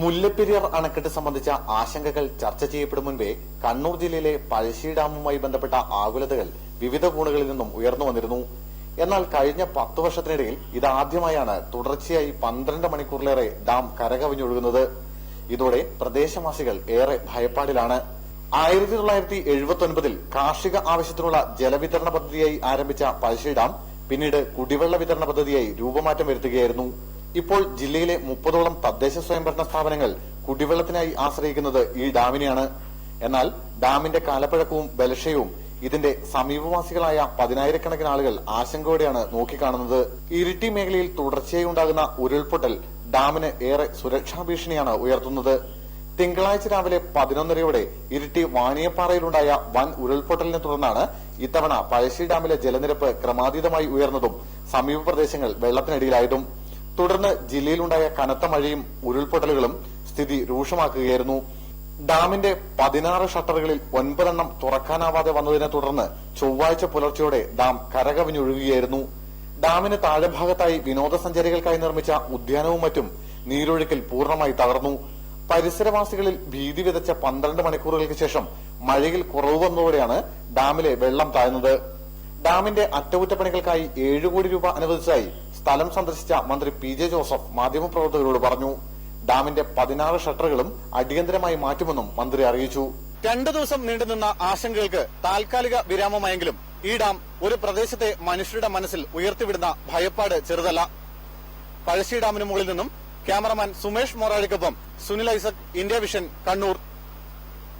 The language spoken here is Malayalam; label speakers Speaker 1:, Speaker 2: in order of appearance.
Speaker 1: മുല്ലപ്പെരിയാർ അണക്കെട്ട് സംബന്ധിച്ച ആശങ്കകൾ ചർച്ച ചെയ്യപ്പെടും മുൻപേ കണ്ണൂർ ജില്ലയിലെ പഴശ്ശി ഡാമുമായി ബന്ധപ്പെട്ട ആകുലതകൾ വിവിധ കോണുകളിൽ നിന്നും ഉയർന്നു വന്നിരുന്നു. എന്നാൽ കഴിഞ്ഞ പത്തു വർഷത്തിനിടയിൽ ഇതാദ്യമായാണ് തുടർച്ചയായി പന്ത്രണ്ട് മണിക്കൂറിലേറെ ഡാം കരകവിഞ്ഞൊഴുകുന്നത്. ഇതോടെ പ്രദേശവാസികൾ ഏറെ ഭയപ്പാടിലാണ്. ആയിരത്തി തൊള്ളായിരത്തി എഴുപത്തി കാർഷിക ആവശ്യത്തിനുള്ള ജലവിതരണ പദ്ധതിയായി ആരംഭിച്ച പഴശ്ശി ഡാം പിന്നീട് കുടിവെള്ള വിതരണ പദ്ധതിയായി രൂപമാറ്റം വരുത്തുകയായിരുന്നു. ഇപ്പോൾ ജില്ലയിലെ മുപ്പതോളം തദ്ദേശ സ്വയംഭരണ സ്ഥാപനങ്ങൾ കുടിവെള്ളത്തിനായി ആശ്രയിക്കുന്നത് ഈ ഡാമിനെയാണ്. എന്നാൽ ഡാമിന്റെ കാലപ്പഴക്കവും ബലക്ഷയവും ഇതിന്റെ സമീപവാസികളായ പതിനായിരക്കണക്കിന് ആളുകൾ ആശങ്കയോടെയാണ് നോക്കിക്കാണുന്നത്. ഇരിട്ടി മേഖലയിൽ തുടർച്ചയായി ഉണ്ടാകുന്ന ഉരുൾപൊട്ടൽ ഡാമിന് ഏറെ സുരക്ഷാ ഭീഷണിയാണ് ഉയർത്തുന്നത്. തിങ്കളാഴ്ച രാവിലെ പതിനൊന്നരയോടെ ഇരിട്ടി വാണിയപ്പാറയിലുണ്ടായ വൻ ഉരുൾപൊട്ടലിനെ തുടർന്നാണ് ഇത്തവണ പഴശ്ശി ഡാമിലെ ജലനിരപ്പ് ക്രമാതീതമായി ഉയർന്നതും സമീപ പ്രദേശങ്ങൾ വെള്ളത്തിനടിയിലായതും. തുടർന്ന് ജില്ലയിലുണ്ടായ കനത്ത മഴയും ഉരുൾപൊട്ടലുകളും സ്ഥിതി രൂക്ഷമാക്കുകയായിരുന്നു. ഡാമിന്റെ പതിനാറ് ഷട്ടറുകളിൽ ഒൻപതെണ്ണം തുറക്കാനാവാതെ വന്നതിനെ തുടർന്ന് ചൊവ്വാഴ്ച പുലർച്ചെയോടെ ഡാം കരകവിഞ്ഞൊഴുകുകയായിരുന്നു. ഡാമിന് താഴെഭാഗത്തായി വിനോദസഞ്ചാരികൾക്കായി നിർമ്മിച്ച ഉദ്യാനവും മറ്റും നീരൊഴുക്കിൽ പൂർണമായി തകർന്നു. പരിസരവാസികളിൽ ഭീതി വിതച്ച പന്ത്രണ്ട് മണിക്കൂറുകൾക്ക് ശേഷം മഴയിൽ കുറവ് വന്നതോടെയാണ് ഡാമിലെ വെള്ളം താഴ്ന്നത്. ഡാമിന്റെ അറ്റകുറ്റപ്പണികൾക്കായി ഏഴ് കോടി രൂപ അനുവദിച്ചതായി സ്ഥലം സന്ദർശിച്ച മന്ത്രി പി ജെ ജോസഫ് മാധ്യമപ്രവർത്തകരോട് പറഞ്ഞു ഡാമിന്റെ പതിനാറ് ഷട്ടറുകളും അടിയന്തരമായി മാറ്റുമെന്നും മന്ത്രി അറിയിച്ചു. രണ്ടു ദിവസം നീണ്ടുനിന്ന ആശങ്കകൾക്ക് താൽക്കാലിക വിരാമമായെങ്കിലും ഈ ഡാം ഒരു പ്രദേശത്തെ മനുഷ്യരുടെ മനസ്സിൽ ഉയർത്തിവിടുന്ന ഭയപ്പാട് ചെറുതല്ല. പഴശ്ശി ഡാമിന് മുകളിൽ നിന്നും ക്യാമറമാൻ സുമേഷ് മൊറാഴിക്കൊപ്പം സുനിൽ ഐസക് ഇന്ത്യ വിഷൻ കണ്ണൂർ.